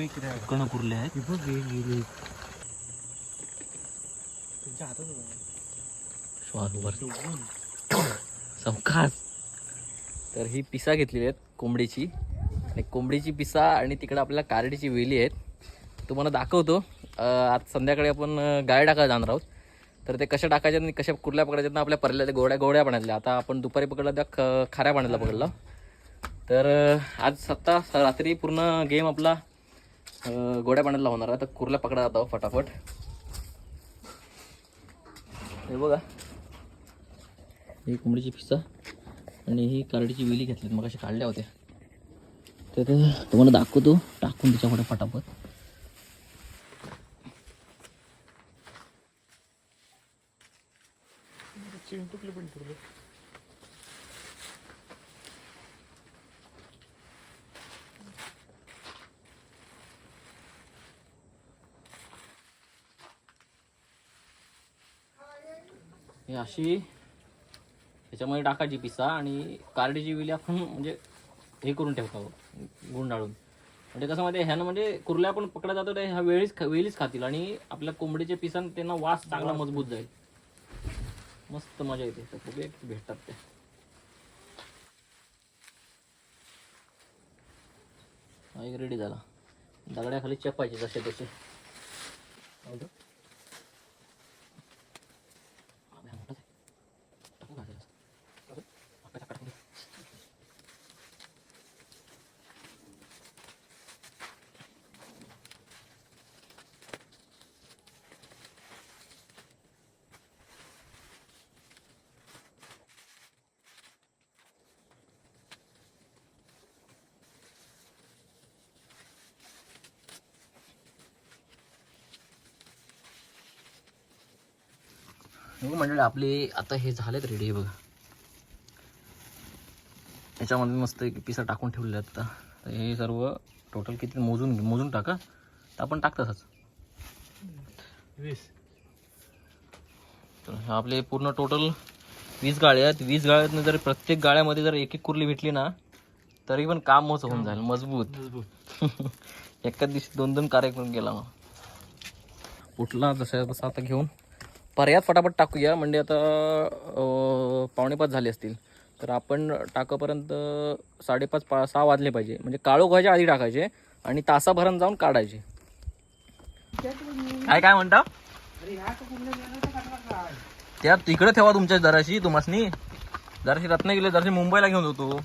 बघ किती आहे. कण कुरले आहेत तर ही पिसा घेतलेली आहेत कोंबडीची. आणि कोंबडीची पिसा आणि तिकडे आपल्याला कारडीची वेली आहेत. तुम्हाला दाखवतो. आज संध्याकाळी आपण गाय टाकायला जाणार आहोत. तर ते कशा टाकायच्या आणि कशा कुठल्या पकडायच्या ना आपल्या परल्या त्या गोड्या गोड्या पाण्यातल्या आता आपण दुपारी पकडला त्या ख खाऱ्या पाण्यातला पकडला. तर आज सत्ता रात्री पूर्ण गेम आपला गोड्या पाण्यातला होणार आहे. तर कुर्ल्या पकडा जातो फटाफट. हे बघा. ही कोंबडीची पिसा आणि ही कारडीची वेली घेतलीत. मग अशा काढल्या होत्या. तर ते तुम्हाला दाखवतो. टाकून त्याच्याकडे फटाफट. तुटली पण अशी त्याच्यामध्ये टाकायची पिसा आणि कारडीची विली आपण म्हणजे हे करून ठेवतो गुंडाळून. म्हणजे कसं माहिती ह्यानं म्हणजे कुर्ल्या आपण पकडा जातो ते ह्या वेळीच खा- वेलीच खातील आणि आपल्या कोंबडीच्या पिसान त्यांना वास चांगला मजबूत जाईल. मस्त मजा येते. तर बघूया भेटतात ते. एक रेडी झाला. दगड्याखाली चपायचे जसे तसे हा, बघ. हा, बघ, मोठाच आहे. टाकू का त्याला? टाकू? टाका, टाका, टाकू दे. हो मंडळी आपले आता हे झालेत रेडी बघा. याच्यामध्ये मस्त एक पिसा टाकून ठेवले आहेत आता. तर हे सर्व टोटल किती मोजून मोजून टाका. तर आपण टाकतातच वीस. तर आपले पूर्ण टोटल वीस गाळे आहेत. वीस गाळ्यातनं जर प्रत्येक गाळ्यामध्ये जर एक एक कुर्ली भेटली ना तरी पण काम मोच होऊन जाईल. मजबूत. मजबूत. एका दिवशी दोन दोन कार्यक्रम केला मग. उठला जसं तसं आता घेऊन. पर्यात फटाफट टाकूया. म्हणजे आता पावणेपाच झाले असतील. तर आपण टाकापर्यंत साडेपाच पा सहा वाजले पाहिजे. म्हणजे काळो व्हायच्या आधी टाकायचे आणि तासाभरात जाऊन काढायचे. काय काय म्हणता? त्या तिकडे ठेवा तुमच्या जराशी तुम्हासनी. जराशी रत्नागिरी जराशी मुंबईला घेऊन जातो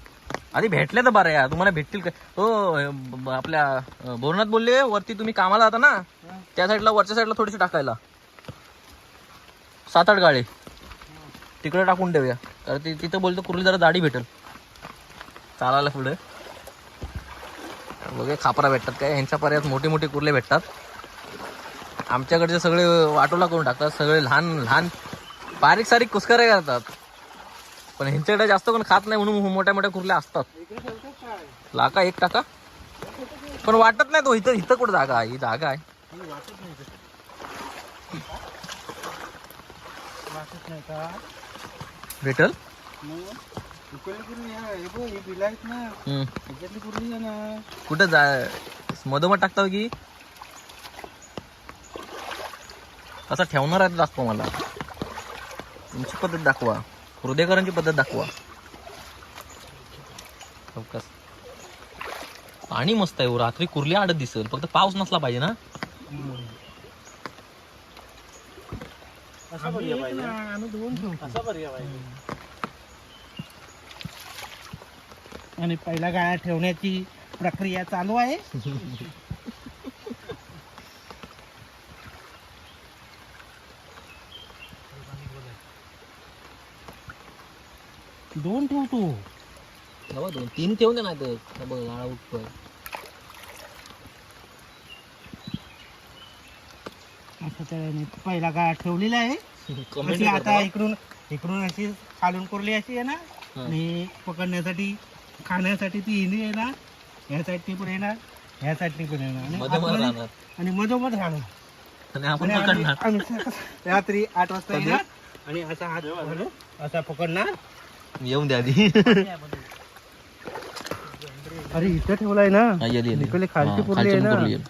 आधी भेटले तर बरं या तुम्हाला भेटतील का? हो आपल्या बोरणात बोलले वरती तुम्ही कामाला जाता ना. त्या साईडला वरच्या साईडला थोडीशी टाकायला. सात आठ गाळे. तिकडे टाकून ठेवूया. तर ते तिथं बोलतो कुर्ली जरा दाढी भेटेल. चालायला पुढे. बघे खापरा भेटतात काय? ह्यांच्या पर्यात मोठे मोठे कुर्ले भेटतात. आमच्याकडचे सगळे वाटोला करून टाकतात. सगळे लहान लहान बारीक सारीक कुस्करे करतात. पण ह्यांच्याकडे जास्त कोण खात नाही म्हणून मोठ्या मोठ्या कुर्ल्या असतात. लाका एक टाका. पण वाटत नाही तो. इथं इथं कुठं जागा आहे? ही जागा आहे वाटत नाही ते. वाटत नाही का भेटल मग इकडली कुर्ली आहे हे बघ, ही बिलं आहेत ना हम्म. ना कुठं जा मधोमध टाकता की? कसा ठेवणार आहे दाखवा मला. तुमची पद्धत दाखवा. हृदयकरांची पद्धत दाखवा. चौकस पाणी मस्त आहे हो. रात्री कुर्ली आडत दिसेल. फक्त पाऊस नसला पाहिजे ना? असा पर्याय पाहिजे? असा पर्याय पाहिजे? आणि पहिला गाळा ठेवण्याची प्रक्रिया चालू आहे. दोन ठेवतो. हो, दोन तीन ठेवून दे हे बघ गाळा उठतोय. त्याने पहिला गाळा ठेवलेला आहे. अशी आता. इकडून इकडून अशी खालून कोरली अशी आहे ना. आणि पकडण्यासाठी खाण्यासाठी ती हिंदी येणार ह्या साईडनी पण येणार ह्या साईडनी पण येणार आणि मधोमध राहणार. रात्री आठ वाजता येणार आणि असा हात असा पकडणार. येऊन द्या आधी. अरे इथं ठेवलाय ना. इकडे खालची पुरली आहे ना. पुरली आहे.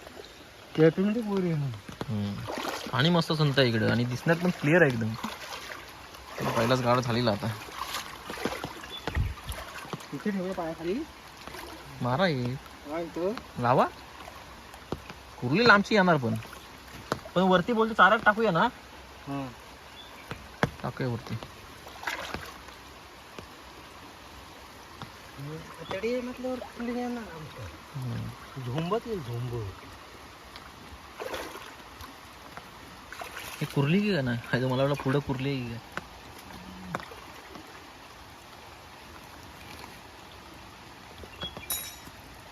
ते बोरी आहे आणि मस्त संत आहे इकडे आणि दिसण्यात पण क्लिअर आहे एकदम. पहिलाच गाड झालेला आता. इथे ठेवलं पायाखाली. मारा ये हा, लावा. कुर्ली लांबची येणार पण. पण वरती बोलतो चारात टाकूया ना? हा. टाकूया वरती. झोंबत येईल झोंब हे कुर्ली की का नाही? का मला वाटलं पुढं कुर्ली आहे की काय?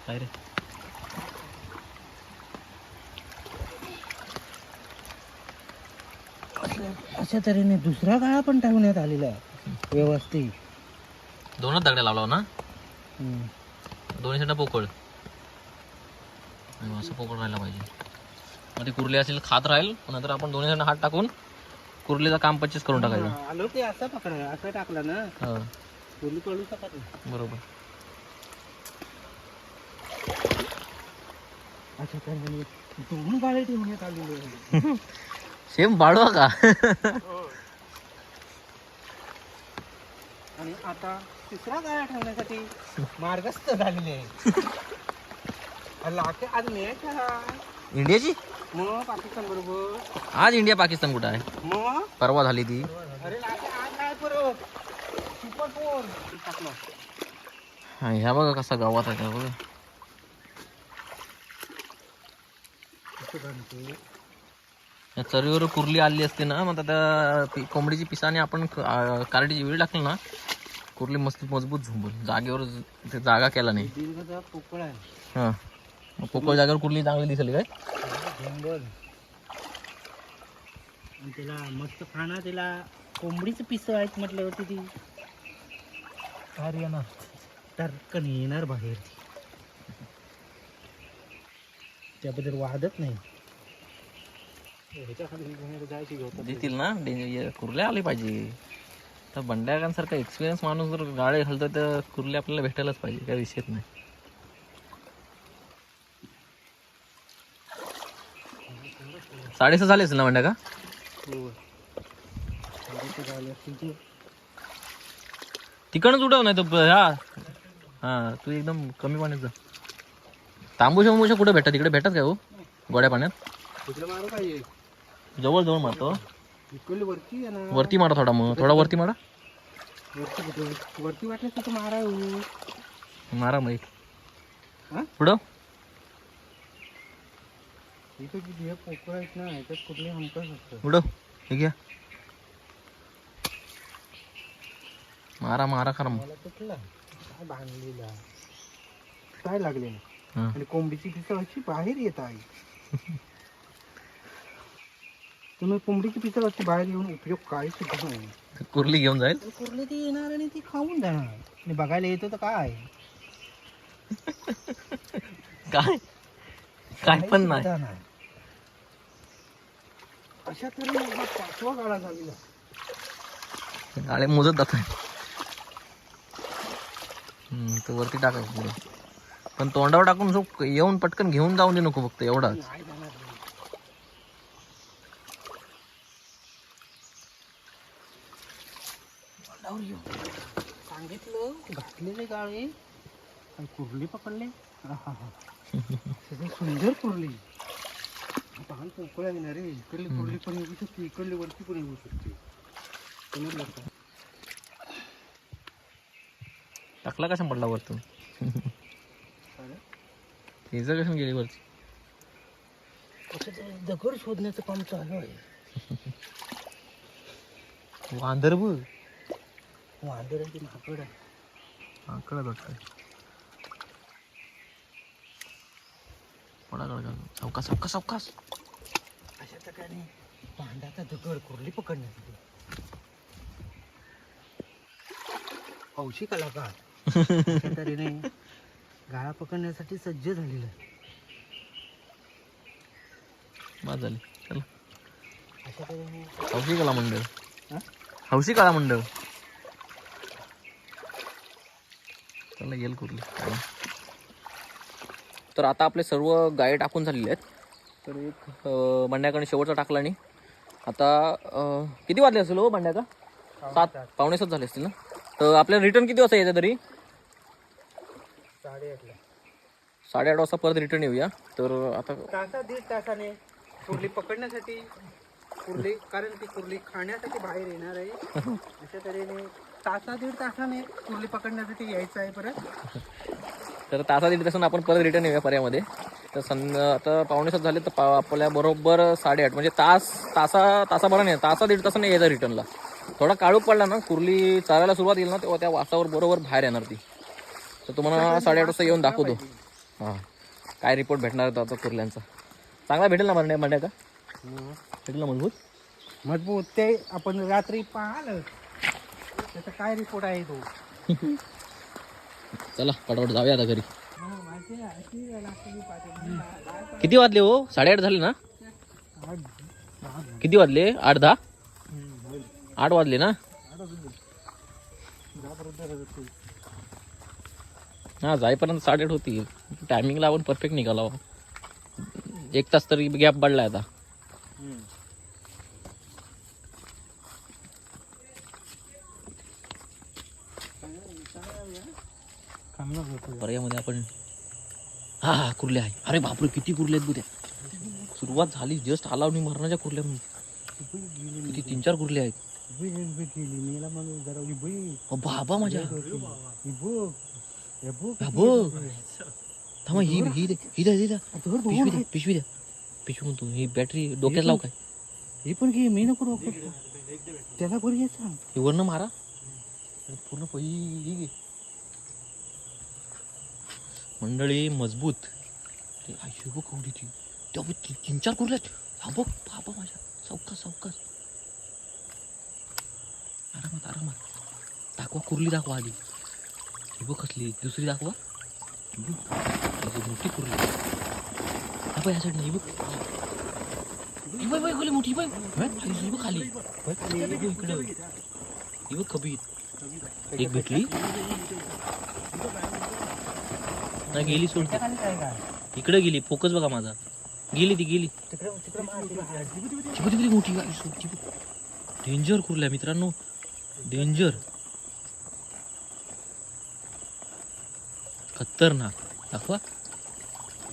काय रे? अशा तऱ्हेने दुसरा काळा पण ठेवण्यात आलेला आहे व्यवस्थित. दोनच दगड्या लावला ना? हम्म. दोन्ही साईडला पोकळ. असं पोकळ राहायला पाहिजे. मग ती कुर्ली असेल खात राहील नंतर आपण दोन्ही साईडला हात टाकून कुर्लीचं काम पच्चीस करून टाकायचं. आलो ते असं पकडा असं टाकलं ना हा. पडू शकत नाही. बरोबर. दोन सेम बाळवा का? आणि आता तिसरा गाळा ठेवण्यासाठी मार्गस्थ झालेले आहे आज आहे. इंडियाची? मग पाकिस्तान बरोबर. आज इंडिया पाकिस्तान कुठं आहे? मग? परवा झाली ती. अरे लाखे आज काय परत सुपर फोर टाकलं. हा, ह्या बघा कसा गावात आहे का बघा. या चरीवर कुर्ली आली असते ना मग त्या पि- कोंबडीची पिसाने आपण क- आ, कारडीची वेळ टाकली ना कुर्ली मस्त मजबूत झुंबल जागेवर ज- ते जागा केला नाही. दीर्घचा पोकळ आहे. हा. पोकळ जागेवर कुर्ली चांगली दिसली काय? आणि त्याला मस्त खाणं त्याला कोंबडीचं पिस आहेत म्हटल्यावरती ती. बाहेर येणार टर्कन येणार बाहेर. त्याबद्दल वादच नाही. देतील ना? डे- ये- कुर्ल्या आली पाहिजे. तर बंड्याकांसारखा एक्सपिरियन्स माणूस जर गाडी घालतो तर कुर्ले आपल्याला भेटायलाच पाहिजे. काय विषयच नाही. साडेसहा झाले असेल ना बंड्या का? ते. तिकडच उडव नाही तर ब- हा. हा तू एकदम कमी पाण्यात जा. तांबूशा मुंबूशा कुठे भेटतात? तिकडे भेटतात काय हो? गोड्या पाण्यात? जवळ जवळ मारतो. वरती आहे ना वरती मारा थोडा मग. थोडा वरती मारा. वरती कुठे वरती वाटलं तर मारा हो. मारा मग एक. हा? पुढं? इथं किती हे पोकळ आहेत ना ह्याच्यात कुठले हमकच असतं. उडव. हे घ्या. मारा मारा खरं. मला कुठला? काय बांधलेला? काय लागले? हा. आणि कोंबडीची पिसं अशी बाहेर येत आहे. तुम्ही कोंबडीची पिसं अशी बाहेर येऊन उपयोग काय सुद्धा नाही. कुर्ली घेऊन जाईल? कुर्ली ती येणार आणि ती खाऊन जाणार. आणि बघायला येतो तर काय? काय? काय पण नाही. अशा तऱ्हेने पाचवा गाळा झालेला मोजत जात तो वरती टाकायचं पुढे पण तोंडावर टाकून जो येऊन पटकन घेऊन जाऊन दे नको फक्त एवढाच नाही जाणार नाही. तोंडावर येऊ. सांगितलं घातलेले गाळे आणि कुर्ली पकडले. सगळं सुंदर कुर्ली पान पोकळ आहे ना रे. इकडली कुर्ली पण येऊ शकते इकडली वरती पण येऊ शकते. समजलं का? टाकला कशा पडला वरतून? तिचं कशाने गेली वरती? कसं दगड शोधण्याचं काम चालू आहे. वांदर बघ. वांदराची माकड आहे. हा कळत वाटतं पडा कळ चौकास चौकास चौकास. अशा ठिकाणी पांडाचा दगड कुर्ली पकडण्यासाठी हौशी कलाकार. अशा तऱ्हेने गाळा पकडण्यासाठी सज्ज झालेला बाद झाली. चला. अशा तऱ्हेने हौशी कला मंडळ? हौशी कला मंडळ चला गेल कुर्ली. काय? तर आता आपले सर्व गाये टाकून झालेले आहेत. तर एक अं, बंड्याकडे शेवटचा टाकला आणि आता किती वाजले असेल हो बंड्याचा सात पावणे सात झाले असतील ना? तर आपल्याला रिटर्न किती वाजता येते तरी? साडेआठला. साडेआठ वाजता परत रिटर्न येऊया. तर आता तासा दीड तासाने कुर्ली पकडण्यासाठी कुर्ली कारण ती कुर्ली खाण्यासाठी बाहेर येणार आहे. अशा तऱ्हेने तासा दीड तासाने कुर्ली पकडण्यासाठी यायचं आहे परत. तर तासा दीड तासानं आपण परत रिटर्न येऊया पर्यामध्ये. तर सं आता पावणे सात झाले तर पा आपल्या बरोबर साडेआठ म्हणजे तास तासा तासाभरा नाही तासा दीड तासाने यायचा रिटर्नला थोडा काळोख पडला ना कुर्ली चालायला सुरुवात येईल ना तेव्हा त्या वासावर बरोबर बाहेर येणार ती. तर तुम्हाला साडेआठ वाजता येऊन दाखवतो. हां. काय रिपोर्ट भेटणार होता आता कुर्ल्यांचा? चांगला भेटेल ना म्हणण्या म्हणण्या का? भेटेल ना मजबूत? मजबूत. ते आपण रात्री पाहिलं. त्याचा काय रिपोर्ट आहे तो? चला पटापट जाऊया आता घरी. किती वाजले हो? साडेआठ झाले ना? किती वाजले? आठ दहा? आठ वाजले ना? हा जाईपर्यंत साडेआठ होती. टायमिंगला आपण परफेक्ट निघाला. हो. एक तास तरी गॅप पडलाय आता. पर्यामध्ये आपण हा हा कुर्ले आहे. अरे बापरे किती कुर्ले आहेत बुद्या. सुरुवात झाली जस्ट आला मी मरणाच्या कुर्ल्या किती तीन चार कुर्ले आहेत. बाबा माझ्या. थांबा ही ही ही द्या ही द्या पिशवी द्या पिशवी द्या पिशवी म्हणतो ही बॅटरी डोक्यात लाव काय. हे पण घे मी नको. त्याला बरं घे सांग. हे वरनं मारा. पूर्ण पै ही घे. मंडळी मजबूत. ते आयु बघ कवडी ती. त्या बघ ती- तीन चार कुर्ल्यात हा बघ बाबा माझ्या. सावकास सावकास आरामात आरामात. दाखवा कुर्ली दाखवा आधी. ही बघ कसली. दुसरी दाखवा. मोठी कुर्ली. हा बघ या साईड ही बघ खाली मोठी बाय खाली. खाली. इकडं. एक भेटली. नाही गेली सोडती इकडे गेली फोकस बघा माझा. गेली ती गेली. चिपी चिपी मोठी डेंजर कुरल्या मित्रांनो डेंजर खतरनाक दाखवा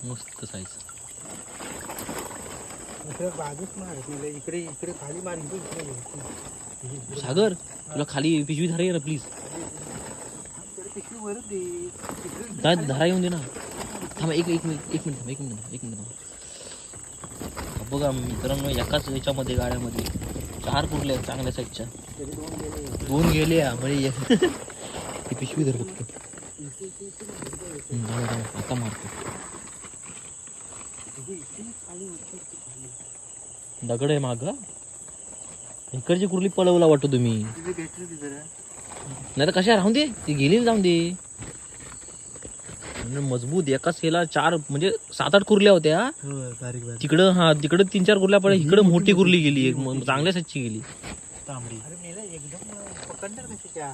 मस्त साईज इकडे इकडे खाली मार सागर तुला खाली पिशवी धारे ना प्लीज दे दा धारा येऊन दे ना। थांबा एक एक मिनिट एक मिनिट थांबा, एक मिनिट एक मिनिट थांबा. बघा मित्रांनो एकाच याच्यामध्ये गाड्यामध्ये चार आहेत चांगल्या साईजच्या तरी दोन गेले दोन गेले या म्हणजे ती पिशवी धर फक्त. आता मारतो. दगड आहे माग. इकडची कुर्ली पळवला वाटतो तुम्ही? नाही तर कशा राहून दे? ती गेली जाऊन दे. म्हणजे मजबूत एकाच हेला चार म्हणजे सात आठ कुर्ल्या होत्या. हो बारीक बारीक. तिकडं हा तिकडं तीन चार कुर्ल्या पडल्या. इकडं मोठी कुर्ली गेली. एक चांगल्या साईजची गेली. तांबडी. अरे मेला एकदम पकडणार कशी त्या?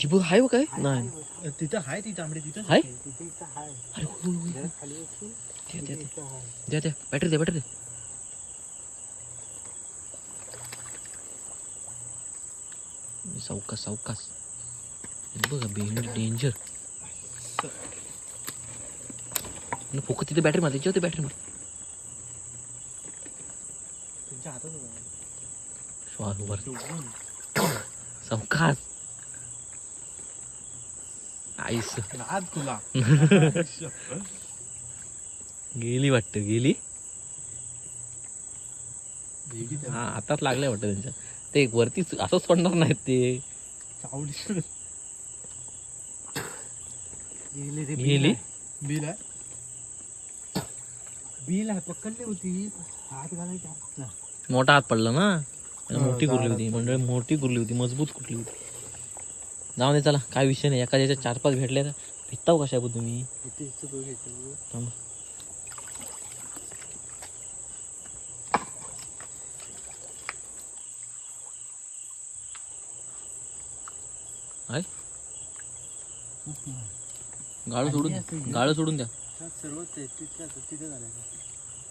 चिपू आहे हो काय? नाही. तिथं हाय ती तांबडी तिथं हाय? हाय. द्या, द्या, हाय. बॅटरी द्या बॅटरी सावकाश हे बघा बेंड डेंजर फोकस तिथे बॅटरी मार त्याच्यावरती बॅटरी मार हातात सावकाश आईस. तुला. गेली वाटतं गेली? हा आताच लागल्या वाटतं त्यांच्या ते वरती असंच पडणार नाहीत ते. चावडी गेली रे गेली? बिल आहे. बिल आहे पकडली होती. हात घालायचा. मोठा हात पडला ना? हो, मोठी कुरली होती. मंडळी मोठी कुरली होती मजबूत कुरली होती? जाऊ दे चला. काय विषय नाही. एका याच्या चार पाच भेटले तर भेटताव कशा बघ. तुम्ही. आहे गाळं सोडून द्या गाळं सोडून द्या. सर्व ते तिथे तिथे झालं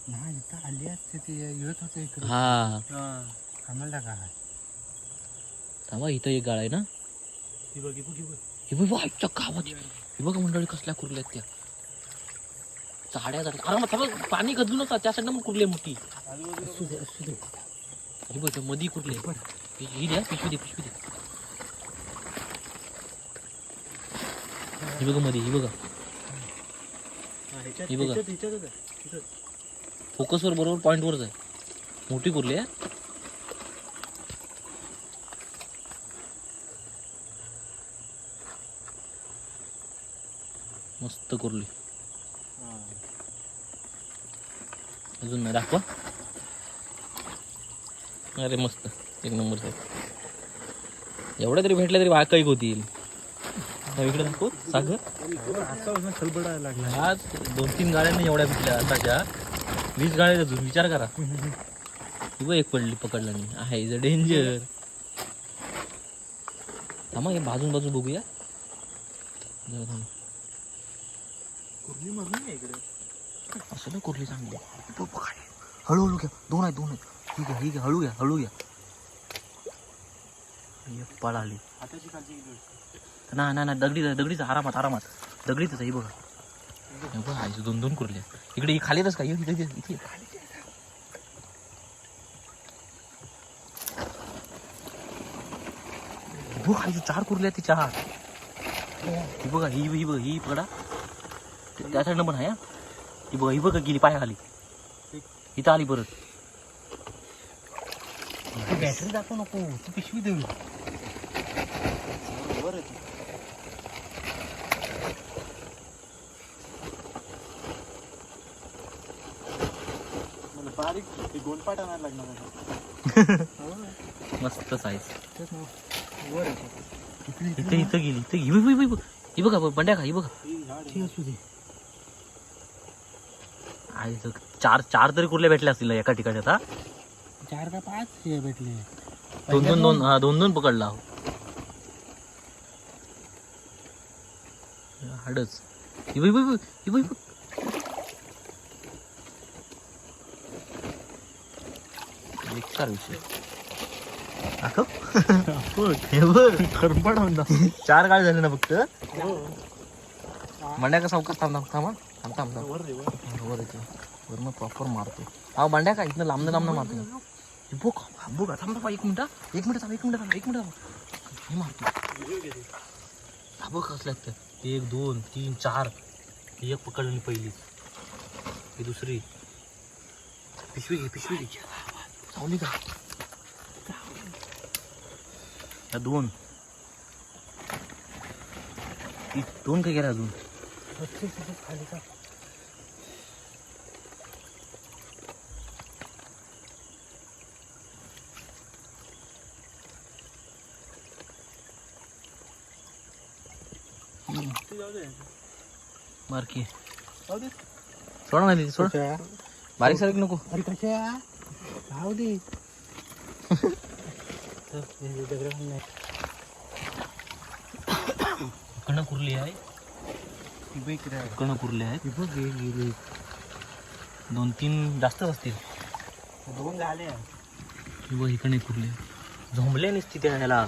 नाही इथं आली असते ते. येत होतं इकडे. हा. आम्हाला का थांबा इथं एक गाळ आहे ना? ही बघ ही बघ आईच्या गावात. हे बघा मंडळी कसल्या कुरल्यात त्या. थांबा पाणी गजू नका. त्या साईडनं मग कुरली मोठी. असू दे असू दे. हे बघ मधी कुरले ही द्या पिशवी दे पिशवी दे. ही बघा मध्ये ही बघा. हे बघा. फोकसवर बरोबर पॉईंटवरच आहे. मोठी कुरली आहे मस्त कुरली. अजून नाही दाखवा. अरे मस्त एक नंबर साहेब. एवढ्या तरी भेटल्या तरी काही होतील. इकडे दाखव? सागर? आज दोन तीन गाड्यांनी एवढ्या भेटल्या आताच्या. वीस गाड्या अजून विचार करा. बघ एक पडली पकडल्याने आहे इज अ डेंजर थांबा हे बाजून बाजू बघूया. आहे असं ना कुर्ली चांगली. आहे. हळूहळू घ्या. दोन आहेत दोन आहेत. ही घ्या ही घ्या हळू घ्या हळू घ्या. पळाली. ना ना ना दगडीच दगडीच आरामात आरामात. दगडीच आहे बघा. बघा बघ दोन दोन कुरले. इकडे ही खालीच का? ये, इथे इथे इथे. चार कुरले ती चार. ही बघा ही ही बघा ही पकडा. त्या- साईडनं पण आहे ही. बघा ही बघा गेली पाया खाली. इथं आली परत. बॅटरी दाखवू नको. तू पिशवी देऊ आणायला लागणार मस्त साईज वर इथं इथं गेली. इथं ही बघ, ही बघ, ही बघा बंड्या का ही बघा. असू दे. आहे इथं चार चार तरी कुर्ल्या भेटल्या असतील एका ठिकाणी आता. चार का पाच हे भेटले. दोन दोन दोन हा दोन दोन पकडला. हो हाडच. ही बघ, बघ, ही बघ, ही बघ. बेकार विषय दाखव. हे बघ खरबड होऊन चार गाळ झाले ना फक्त? मंड्या का सावकाश थांब थांब थांब हा. थांब थांब थांब. वर येतो. वर मग प्रॉपर मारतो. हा भांड्या का? इथनं लांब लांब मारतो. हे हा बघ थांब थांब एक मिनिट हा. एक मिनिट थांब एक मिनिट थांब एक मिनिट थांब. हे मारतो. हा बघ कसल्यात ते. एक दोन तीन चार. ही एक पकडली पहिली. ही दुसरी. पिशवी घे पिशवी घे. सावली का या दोन ती दोन काय अजून खाली का मारकी सोड ना सोड बारीक सारीक नको अरे कशा राहू दे. इकडनं कुरली आहे? इकडनं कुरली गेली. दोन तीन जास्तच असतील. दोन झाले. बघ इकडे कुरले झोंबले नसती त्या ह्याला.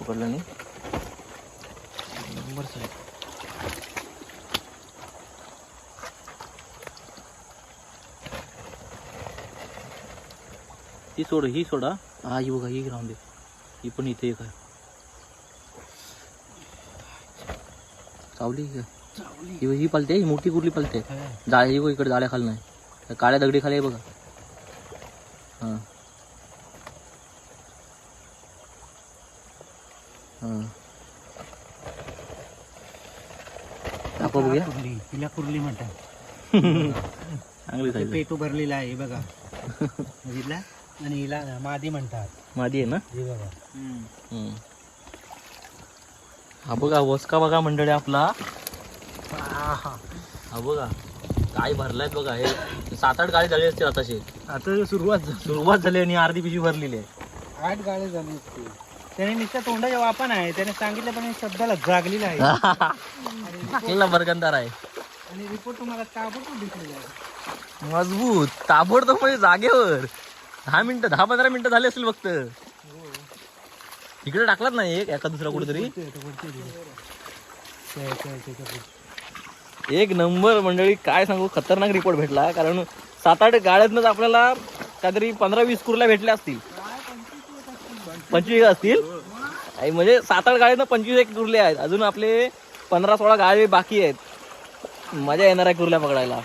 पकडलं नाही. नंबर साहेब ही सोड ही सोडा. हा ही बघा ही राहून दे ही पण इथे एक आहे. चावली का? ही ही पलते ही मोठी कुर्ली पलते जाळे ही. बघ इकडे जाळ्या खाली नाही. काळ्या दगडी खाली आहे बघा. हां. हां. दाखव बघूया. कुर्ली तिला कुर्ली म्हणतात. चांगली ते पेटू भरलेला आहे हे बघा. बघितला आणि हिला मादी म्हणतात. मादी आहे ना? हे बघा हम्म. हा बघा वसका बघा मंडळी आपला. हा बघा काय भरलाय बघा. हे सात आठ गाडी झाली असतील आताशी. आता सुरुवात सुरुवात झाली आणि अर्धी पिशवी भरलेली आहे. आठ गाळे झाले असते त्याने नुसत्या तोंडाच्या वापा नाही त्याने सांगितलं पण शब्दाला जागलेला आहे. टाकलेला बरगंदार आहे. आणि रिपोर्ट तुम्हाला ताबडतोब दिसलेला आहे. मजबूत. ताबडतोब म्हणजे जागेवर. दहा मिनिटं दहा पंधरा मिनिटं झाले असतील फक्त. इकडे टाकलात नाही एक एका दुसरा कुठेतरी? एक नंबर मंडळी काय सांगू खतरनाक रिपोर्ट भेटला कारण सात आठ गाड्यातनंच आपल्याला काहीतरी पंधरा वीस कुरला भेटल्या असतील. पंचवीस असतील? आई म्हणजे सात आठ गाड्यातनं पंचवीस एक कुर्ले आहेत. अजून आपले पंधरा सोळा गाळे बाकी आहेत. मजा येणार आहे कुर्ल्या पकडायला.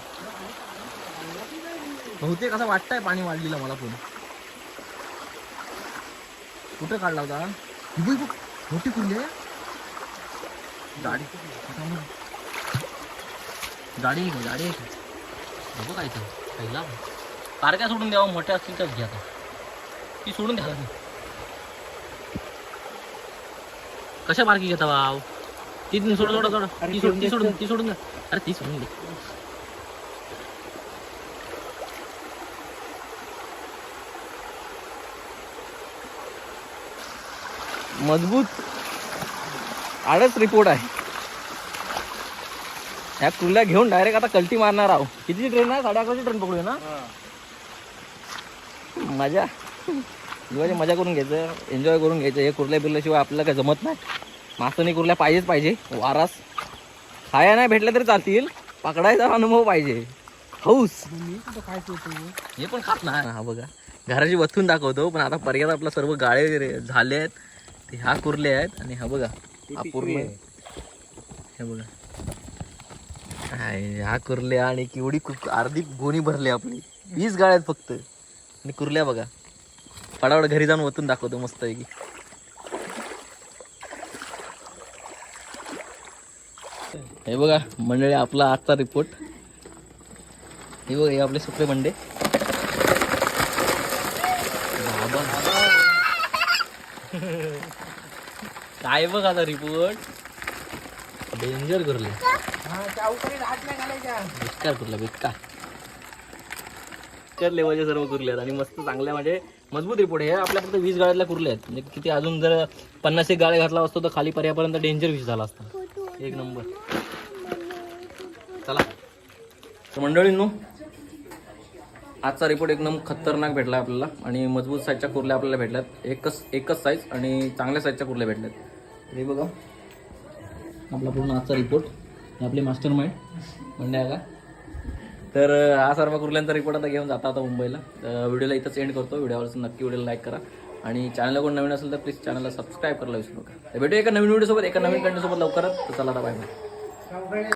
बहुतेक असं वाटतंय पाणी वाढलेलं मला पण. कुठं काढला होता? ही बघ, बघ, मोठी कुंडी आहे. गाडी. गाडी आहे का? गाडी आहे का? बघू काय तर पहिला. कारक्या सोडून द्यावा मोठ्या असतील तर घ्या ती सोडून द्या. कशा बारकी घेता भाव ती सोडून सोडून सोडून ती सोडून ती सोडून ती सोडून द्या. अरे ती सोडून दे. मजबूत आडच रिपोर्ट आहे. ह्या कुर्ल्या घेऊन डायरेक्ट आता कल्टी मारणार आहो कितीची ट्रेन आहे? साडे अकराची ट्रेन पकडूया ना? मजा. दिवाळी मजा करून घ्यायचं एन्जॉय करून घ्यायचं. हे कुर्ल्या बिरल्याशिवाय आपल्याला काय जमत नाही. मास्तनी कुर्ल्या पाहिजेच पाहिजे. वारास. खाया नाही भेटल्या तरी चालतील. पकडायचा अनुभव पाहिजे. हौस. हे पण खात नाही. हा बघा. घराची वस्तून दाखवतो पण आता पर्याय आपला सर्व गाळे वगैरे झाले आहेत ते ह्या कुर्ले आहेत आणि हा बघा हा पूर्ण हे बघा. काय ह्या कुर्ल्या आणि केवढी अर्धी गोणी भरली आपली. वीस गाळ्या आहेत फक्त. आणि कुर्ल्या बघा. फटाफट घरी जाऊन वतून दाखवतो मस्त पैकी हे बघा मंडळी आपला आजचा रिपोर्ट हे बघा हे आपले सुप्रे मंडे बाबा. काय बघ आता रिपोर्ट डेंजर करले. हा बेकार करला बेकार बेकार लेवलचे सर्व कुर्ले आहेत आणि मस्त चांगल्या म्हणजे मजबूत रिपोर्ट आहे. हे आपल्या फक्त वीस गाड्यातल्या कुर्ले आहेत म्हणजे किती अजून जर पन्नास एक गाड्या घातला असतो तर खाली पर्यापर्यंत डेंजर विषय झाला असता. एक नंबर. चला. तर मंडळींनो आजचा रिपोर्ट एकदम खतरनाक भेटला आपल्याला आणि मजबूत साईजच्या कुर्ल्या आपल्याला भेटल्यात. एकच एकच साईज आणि चांगल्या साईजच्या कुर्ल्या भेटल्यात. हे बघा. आपला पूर्ण आजचा रिपोर्ट आपले मास्टर माइंड म्हणणे का तर हा सर्व कुर्ल्यांचा रिपोर्ट आता घेऊन जाता आता मुंबईला. तर व्हिडिओला इथंच एंड करतो. व्हिडिओवर नक्की व्हिडिओला लाईक करा. आणि चॅनलला कोण नवीन असेल तर प्लीज चॅनलला सबस्क्राईब करायला विसरू नका. तर भेटूया एका नवीन व्हिडिओसोबत एका नवीन कंटेंटसोबत लवकरच. तर चला आता बाय बाय